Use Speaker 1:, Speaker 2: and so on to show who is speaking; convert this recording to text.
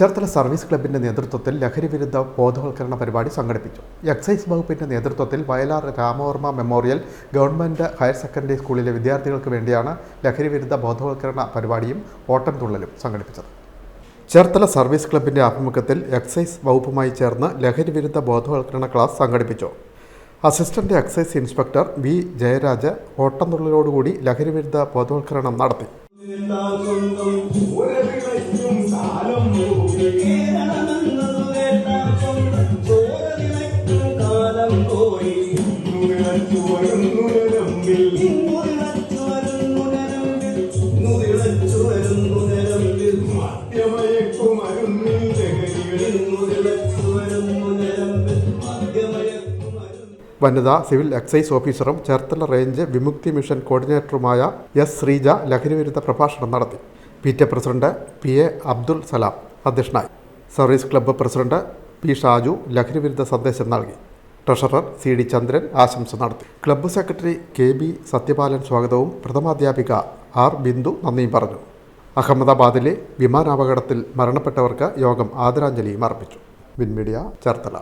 Speaker 1: Cherthala service ക്ലബിന്റെ നേതൃത്വത്തിൽ ലഹരി വിരുദ്ധ ബോധവൽക്കരണ പരിപാടി സംഘടിപ്പിച്ചു. എക്സൈസ് വകുപ്പിന്റെ നേതൃത്വത്തിൽ Vayalar Ramavarma memorial government higher secondary സ്കൂളിലെ വിദ്യാർത്ഥികൾക്ക് വേണ്ടിയാണ് ലഹരി വിരുദ്ധ ബോധവൽക്കരണ പരിപാടിയും ഓട്ടം തുള്ളലും സംഘടിപ്പിച്ചത്. ചേർത്തല സർവീസ് ക്ലബിന്റെ ആഭിമുഖ്യത്തിൽ എക്സൈസ് വകുപ്പുമായി ചേർന്ന് ലഹരി വിരുദ്ധ ബോധവൽക്കരണ ക്ലാസ് സംഘടിപ്പിച്ചു. Assistant excise inspector V Jayaraj ഓട്ടംതുള്ളലോടുകൂടി ലഹരി വിരുദ്ധ ബോധവൽക്കരണം നടത്തി. വനിതാ സിവിൽ എക്സൈസ് ഓഫീസറും ചേർത്തല റേഞ്ച് വിമുക്തി മിഷൻ കോർഡിനേറ്ററുമായ എസ് ശ്രീജ ലഹരിവിരുദ്ധ പ്രഭാഷണം നടത്തി. P T president P A Abdul Salam. അധ്യക്ഷനായി. Service club president P Shaju ലഹരിവിരുദ്ധ സന്ദേശം നൽകി. ട്രഷറർ സി ഡി ചന്ദ്രൻ ആശംസ നടത്തി. Club secretary K B Sathyapalan സ്വാഗതവും പ്രഥമാധ്യാപിക ആർ ബിന്ദു നന്ദിയും പറഞ്ഞു. അഹമ്മദാബാദിലെ വിമാനാപകടത്തിൽ മരണപ്പെട്ടവർക്ക് യോഗം ആദരാഞ്ജലിയും അർപ്പിച്ചു. വിൻമീഡിയ ചേർത്തല.